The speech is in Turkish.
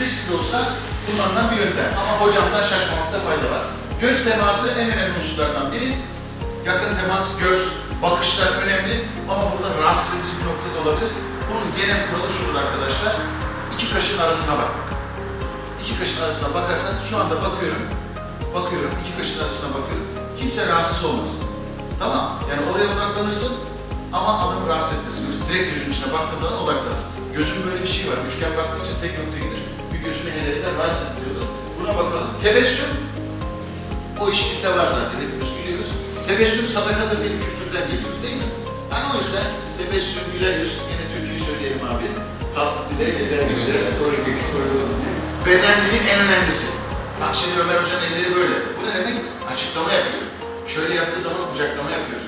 riskli olsa kullanılan bir yöntem. Ama hocamdan şaşmamakta fayda var. Göz teması en önemli unsurlardan biri. Yakın temas, göz, bakışlar önemli ama burada rahatsız edici bir nokta olabilir. Bunun genel kuralı şudur arkadaşlar. İki kaşın arasına bakmak. İki kaşın arasına bakarsan şu anda bakıyorum. Bakıyorum, iki kaşın arasına bakıyorum. Kimse rahatsız olmasın. Tamam, yani oraya odaklanırsın ama adamı rahatsız etmesin. Direkt gözün içine baktığı zaman odaklanır. Gözün böyle bir şey var. Üçgen baktığı için tek nokta rahatsız ediyordur. Buna bakalım. Tebessüm. O iş bizde var zaten. Hepimiz gülüyoruz. Tebessüm sadakadır diye bir kültürden geliyoruz değil mi? Hani o yüzden tebessüm, güler yüz. Yine türküyü söyleyelim abi. Tatlı dile, güler yüze. Beden dili en önemlisi. Bak şimdi Ömer Hoca'nın elleri böyle. Bu ne demek? Açıklama yapıyor. Şöyle yaptığı zaman kucaklama yapıyor.